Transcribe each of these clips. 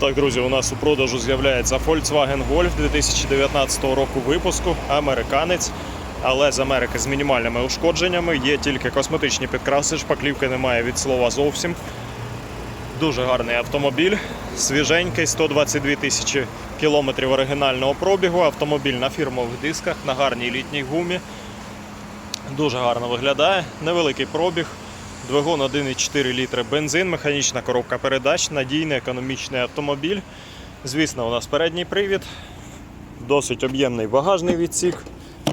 Так, друзі, у нас у продажу з'являється Volkswagen Golf 2019 року випуску, американець, але з Америки з мінімальними ушкодженнями. Є тільки косметичні підкраси, шпаклівки немає від слова зовсім. Дуже гарний автомобіль, свіженький, 122 тисячі кілометрів оригінального пробігу. Автомобіль на фірмових дисках, на гарній літній гумі. Дуже гарно виглядає. Невеликий пробіг. Двигун 1,4 літри бензин, механічна коробка передач, надійний економічний автомобіль. Звісно, у нас передній привід, досить об'ємний багажний відсік.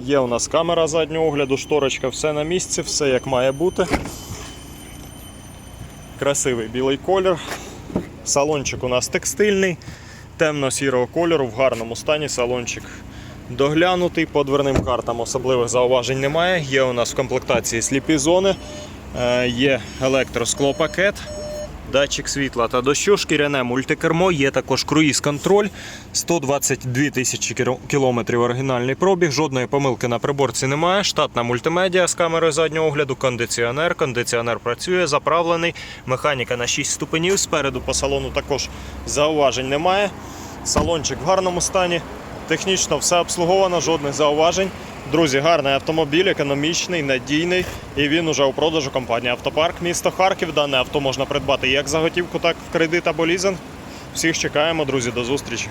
Є у нас камера заднього огляду, шторочка, все на місці, все як має бути. Красивий білий колір. Салончик у нас текстильний, темно-сірого кольору, в гарному стані. Салончик доглянутий, по дверним картам особливих зауважень немає. Є у нас в комплектації сліпі зони, є електросклопакет, датчик світла та дощу, шкіряне мультикермо, є також круїз-контроль, 122 тисячі кілометрів оригінальний пробіг, жодної помилки на приборці немає. Штатна мультимедіа з камерою заднього огляду, кондиціонер. Кондиціонер працює, заправлений, механіка на 6 ступенів. Спереду по салону також зауважень немає. Салончик в гарному стані. Технічно все обслуговано, жодних зауважень. Друзі, гарний автомобіль, економічний, надійний. І він уже у продажу компанії Автопарк. Місто Харків. Дане авто можна придбати як за готівку, так в кредит або лізинг. Всіх чекаємо, друзі, до зустрічі.